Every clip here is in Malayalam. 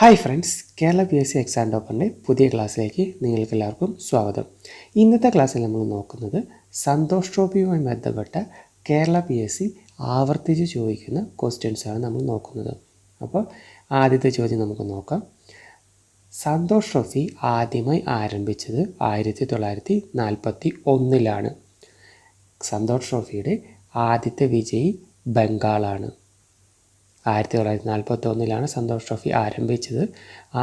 Hi friends Kerala P S C exam ടോപ്പറിന്റെ പുതിയ ക്ലാസ്സിലേക്ക് നിങ്ങൾക്ക് എല്ലാവർക്കും സ്വാഗതം. ഇന്നത്തെ ക്ലാസ്സിൽ നമ്മൾ നോക്കുന്നത് സന്തോഷ് ട്രോഫിയുമായി ബന്ധപ്പെട്ട കേരള പി എസ് സി ആവർത്തിച്ച് ചോദിക്കുന്ന ക്വസ്റ്റ്യൻസാണ് നമ്മൾ നോക്കുന്നത്. അപ്പോൾ ആദ്യത്തെ ചോദ്യം നമുക്ക് നോക്കാം. സന്തോഷ് ട്രോഫി ആദ്യമായി ആരംഭിച്ചത് ആയിരത്തി തൊള്ളായിരത്തി നാൽപ്പത്തി ഒന്നിലാണ് സന്തോഷ് ട്രോഫിയുടെ ആദ്യത്തെ വിജയി ബംഗാളാണ്. ആയിരത്തി തൊള്ളായിരത്തി നാൽപ്പത്തി ഒന്നിലാണ് സന്തോഷ് ട്രോഫി ആരംഭിച്ചത്.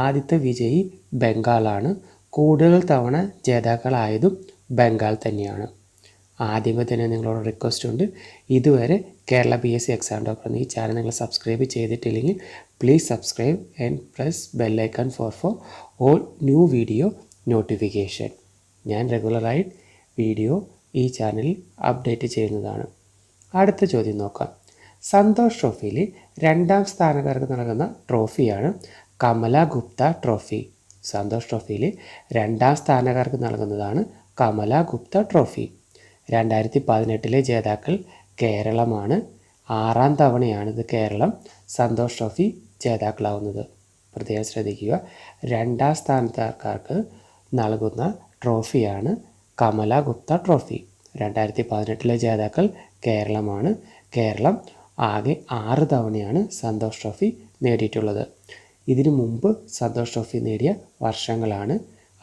ആദ്യത്തെ വിജയി ബംഗാളാണ്. കൂടുതൽ തവണ ജേതാക്കളായതും ബംഗാൾ തന്നെയാണ്. ആദ്യമേ തന്നെ നിങ്ങളോട് റിക്വസ്റ്റ് ഉണ്ട്. ഇതുവരെ Kerala B S C exam എന്ന ഈ ചാനൽ നിങ്ങൾ സബ്സ്ക്രൈബ് ചെയ്തിട്ടില്ലെങ്കിൽ please subscribe and press bell icon for for all new video notification ഞാൻ റെഗുലറായി വീഡിയോ ഈ ചാനലിൽ അപ്ഡേറ്റ് ചെയ്യുന്നതാണ്. അടുത്ത ചോദ്യം നോക്കാം. സന്തോഷ് ട്രോഫിയിൽ രണ്ടാം സ്ഥാനക്കാർക്ക് നൽകുന്ന ട്രോഫിയാണ് കമല ഗുപ്ത ട്രോഫി. സന്തോഷ് ട്രോഫിയിൽ രണ്ടാം സ്ഥാനക്കാർക്ക് നൽകുന്നതാണ് കമല ഗുപ്ത ട്രോഫി. രണ്ടായിരത്തി പതിനെട്ടിലെ ജേതാക്കൾ കേരളമാണ്. ആറാം തവണയാണ് ഇത് കേരളം സന്തോഷ് ട്രോഫി ജേതാക്കളാവുന്നത്. പ്രത്യേകം ശ്രദ്ധിക്കുക രണ്ടാം സ്ഥാനക്കാർക്ക് നൽകുന്ന ട്രോഫിയാണ് കമല ഗുപ്ത ട്രോഫി. രണ്ടായിരത്തി പതിനെട്ടിലെ ജേതാക്കൾ കേരളമാണ്. കേരളം ആകെ ആറ് തവണയാണ് സന്തോഷ് ട്രോഫി നേടിയിട്ടുള്ളത്. ഇതിനു മുമ്പ് സന്തോഷ് ട്രോഫി നേടിയ വർഷങ്ങളാണ്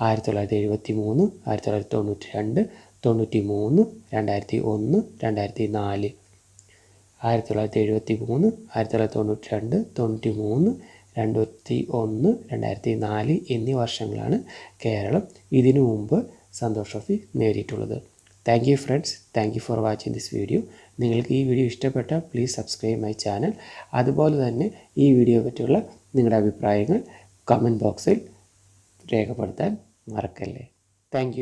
ആയിരത്തി തൊള്ളായിരത്തി എഴുപത്തി മൂന്ന് ആയിരത്തി തൊള്ളായിരത്തി തൊണ്ണൂറ്റി രണ്ട് തൊണ്ണൂറ്റി മൂന്ന് രണ്ടായിരത്തി ഒന്ന് രണ്ടായിരത്തി നാല് ആയിരത്തി തൊള്ളായിരത്തി എഴുപത്തി മൂന്ന് ആയിരത്തി തൊള്ളായിരത്തി തൊണ്ണൂറ്റി രണ്ട് തൊണ്ണൂറ്റി മൂന്ന് രണ്ടായിരത്തി ഒന്ന് രണ്ടായിരത്തി നാല് എന്നീ വർഷങ്ങളാണ് കേരളം ഇതിനു മുമ്പ് സന്തോഷ് ട്രോഫി നേടിയിട്ടുള്ളത്. Thank you friends thank you for watching this video നിങ്ങൾക്ക് ഈ വീഡിയോ ഇഷ്ടപ്പെട്ടാൽ പ്ലീസ് സബ്സ്ക്രൈബ് മൈ ചാനൽ അതുപോലെ തന്നെ ഈ വീഡിയോ പറ്റിയുള്ള നിങ്ങളുടെ അഭിപ്രായങ്ങൾ കമന്റ് ബോക്സിൽ രേഖപ്പെടുത്താൻ മറക്കല്ലേ. താങ്ക്